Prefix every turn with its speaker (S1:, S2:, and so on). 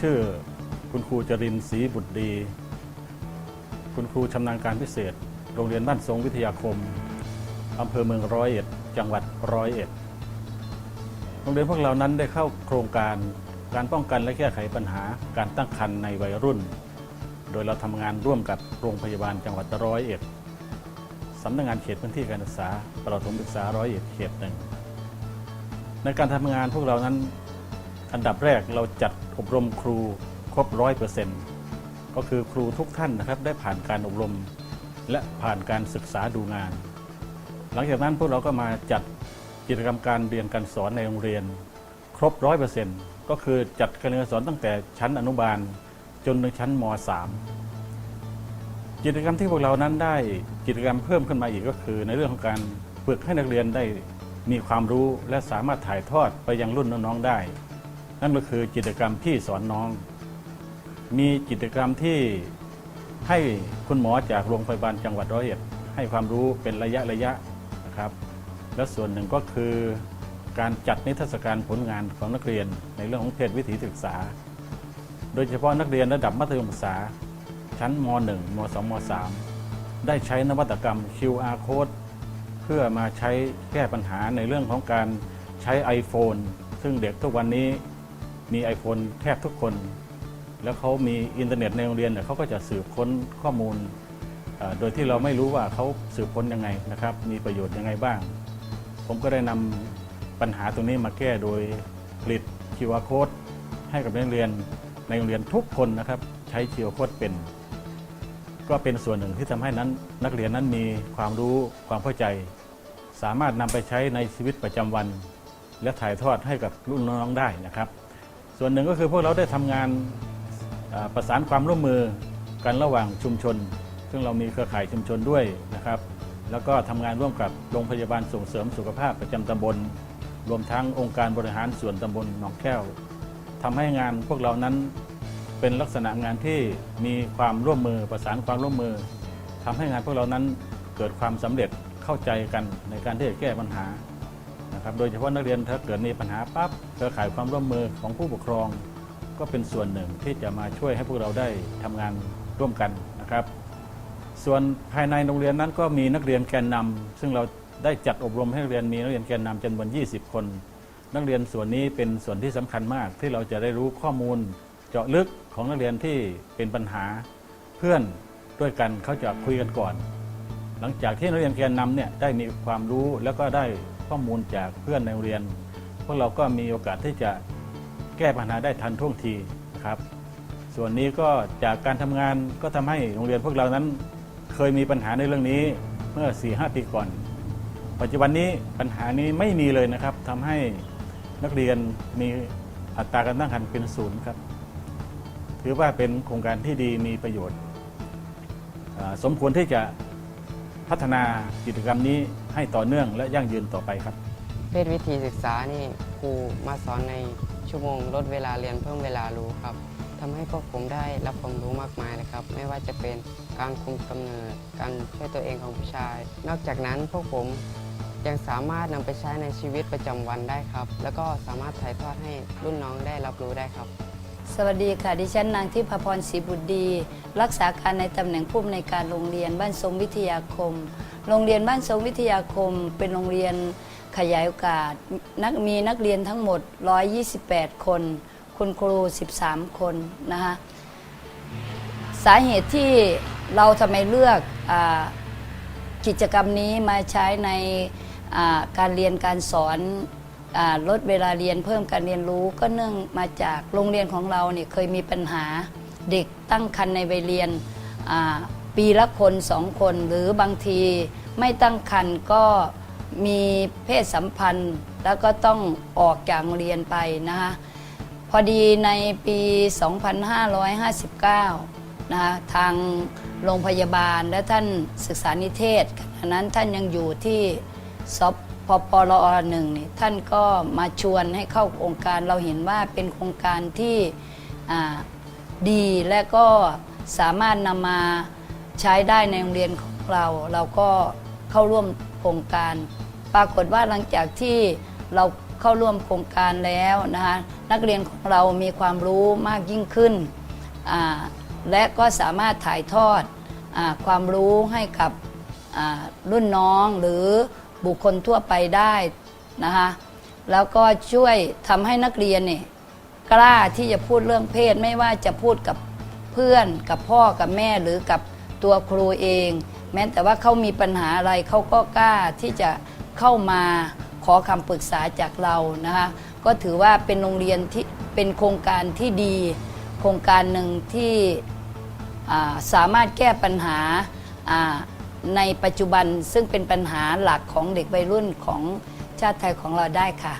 S1: ชื่อคุณครูจรินศรีบุตรดี คุณครูชำนาญการพิเศษ โรงเรียนบ้านทรงวิทยาคมอำเภอเมืองร้อยเอ็ด จังหวัดร้อยเอ็ด โรงเรียนพวกเรานั้นได้เข้าโครงการการป้องกันและแก้ไขปัญหาการตั้งครรภ์ในวัยรุ่น โดยเราทำงานร่วมกับโรงพยาบาลจังหวัดร้อยเอ็ดสำนักงานเขตพื้นที่การศึกษาประถมศึกษาร้อยเอ็ดเขตหนึ่งในการทำงานพวกเรานั้น อันดับแรกเราจัดอบรมครูครบร้อยเปอร์เซ็นต์ก็คือครูทุกท่านนะครับได้ผ่านการอบรม และผ่านการศึกษาดูงาน หลังจากนั้นพวกเราก็มาจัดกิจกรรมการเรียนการสอนในโรงเรียน ครบร้อยเปอร์เซ็นต์ก็คือจัดการเรียนการสอนตั้งแต่ชั้นอนุบาลจนถึงชั้นม .3 กิจกรรมที่พวกเรานั้นได้กิจกรรมเพิ่มขึ้นมาอีกก็คือ ในเรื่องของการฝึกให้นักเรียนได้มีความรู้และสามารถถ่ายทอดไปยังรุ่นน้องๆได้ นั่นก็คือกิจกรรมพี่สอนน้อง มีกิจกรรมที่ให้คุณหมอจากโรงพยาบาลจังหวัดร้อยเอ็ดให้ความรู้เป็นระยะระยะนะครับ และส่วนหนึ่งก็คือการจัดนิทรรศการผลงานของนักเรียนในเรื่องของเพศวิถีศึกษา โดยเฉพาะนักเรียนระดับมัธยมศึกษา ชั้นม .1 ม .2 ม .3 ได้ใช้นวัตกรรม QR code เพื่อมาใช้แก้ปัญหาในเรื่องของการใช้ iPhone ซึ่งเด็กทุกวันนี้ มี iPhone แทบทุกคน แล้วเขามีอินเทอร์เน็ตในโรงเรียนเนี่ยเขาก็จะสืบค้นข้อมูล โดยที่เราไม่รู้ว่าเขาสืบค้นยังไงนะครับ มีประโยชน์ยังไงบ้าง ผมก็ได้นำปัญหาตรงนี้มาแก้โดยผลิต QR code ให้กับนักเรียนในโรงเรียนทุกคนนะครับ ใช้ QR code เป็น ก็เป็นส่วนหนึ่งที่ทำให้นั้นนักเรียนนั้นมีความรู้ความเข้าใจ สามารถนำไปใช้ในชีวิตประจำวัน และถ่ายทอดให้กับรุ่นน้องได้นะครับ ส่วนหนึ่งก็คือพวกเราได้ทำงานประสานความร่วมมือกันระหว่างชุมชน ซึ่งเรามีเครือข่ายชุมชนด้วยนะครับ แล้วก็ทำงานร่วมกับโรงพยาบาลส่งเสริมสุขภาพประจำตำบล รวมทั้งองค์การบริหารส่วนตำบลหนองแก้วทำให้งานพวกเรานั้นเป็นลักษณะงานที่มีความร่วมมือประสานความร่วมมือทำให้งานพวกเรานั้นเกิดความสำเร็จเข้าใจกันในการที่จะแก้ปัญหา นะครับโดยเฉพาะนักเรียนถ้าเกิดมีปัญหาปั๊บเครือข่ายความร่วมมือของผู้ปกครอง ก็เป็นส่วนหนึ่งที่จะมาช่วยให้พวกเราได้ทำงานร่วมกันนะครับ ส่วนภายในโรงเรียนนั้นก็มีนักเรียนแกนนำซึ่งเราได้จัดอบรมให้นักเรียนมีนักเรียนแกนนำจำนวน 20 คน นักเรียนส่วนนี้เป็นส่วนที่สำคัญมากที่เราจะได้รู้ข้อมูลเจาะลึกของนักเรียนที่เป็นปัญหาเพื่อนด้วยกันเขาจะคุยกันก่อน หลังจากที่นักเรียนแกนนำเนี่ยได้มีความรู้แล้วก็ได้ ข้อมูลจากเพื่อนในโรงเรียน พวกเราก็มีโอกาสที่จะแก้ปัญหาได้ทันท่วงทีนะครับ ส่วนนี้ก็จากการทำงานก็ทำให้โรงเรียนพวกเรานั้นเคยมีปัญหาในเรื่องนี้เมื่อ 4-5 ปีก่อน ปัจจุบันนี้ปัญหานี้ไม่มีเลยนะครับทำให้นักเรียนมีอัตราการตั้งครรภ์เป็นศูนย์ครับ ถือว่าเป็นโครงการที่ดีมีประโยชน์ สมควรที่จะพัฒนากิจกรรมนี้ ให้ต่อเนื่องและยั่งยืนต่อไปครับ
S2: เพศวิธีศึกษานี่ครูมาสอนในชั่วโมงลดเวลาเรียนเพิ่มเวลารู้ครับทำให้พวกผมได้รับความรู้มากมายเลยครับ ไม่ว่าจะเป็นการคุมกำเนิด การช่วยตัวเองของผู้ชาย นอกจากนั้นพวกผมยังสามารถนำไปใช้ในชีวิตประจำวันได้ครับ แล้วก็สามารถถ่ายทอดให้รุ่นน้องได้รับรู้ได้ครับ
S3: สวัสดีค่ะ ดิฉันนางทิพพรศรีบุตรดี รักษาการในตำแหน่งผู้อำนวยการโรงเรียนบ้านทรงวิทยาคม โรงเรียนบ้านทรงวิทยาคม เป็นโรงเรียนขยายโอกาสนักมีนักเรียนทั้งหมด 128 คน คุณครู 13 คนนะคะสาเหตุที่เราทำไมเลือกอกิจกรรมนี้มาใช้ในการเรียนการสอน ลดเวลาเรียนเพิ่มการเรียนรู้ก็เนื่องมาจากโรงเรียนของเราเนี่ยเคยมีปัญหาเด็กตั้งครรภ์ในวัยเรียนปีละคนสองคน หรือบางทีไม่ตั้งครรภ์ก็มีเพศสัมพันธ์ แล้วก็ต้องออกจากโรงเรียนไปนะคะพอดีในปี 2559 นะคะทางโรงพยาบาลและท่านศึกษานิเทศขณะนั้นท่านยังอยู่ที่ซอ พอปรอหนึ่งนี่ท่านก็มาชวนให้เข้าโครงการเราเห็นว่าเป็นโครงการที่ดีและก็สามารถนำมาใช้ได้ในโรงเรียนของเรา เราก็เข้าร่วมโครงการ ปรากฏว่าหลังจากที่เราเข้าร่วมโครงการแล้วนะคะนักเรียนของเรามีความรู้มากยิ่งขึ้น และก็สามารถถ่ายทอดอความรู้ให้กับรุ่นน้องหรือ บุคคลทั่วไปได้นะคะแล้วก็ช่วยทำให้นักเรียนเนี่ยกล้าที่จะพูดเรื่องเพศไม่ว่าจะพูดกับเพื่อนกับพ่อกับแม่หรือกับตัวครูเอง แม้แต่ว่าเขามีปัญหาอะไรเขาก็กล้าที่จะเข้ามาขอคำปรึกษาจากเรานะคะก็ถือว่าเป็นโรงเรียนที่เป็นโครงการที่ดี โครงการหนึ่งที่สามารถแก้ปัญหา ในปัจจุบันซึ่งเป็นปัญหาหลักของเด็กวัยรุ่นของชาติไทยของเราได้ค่ะ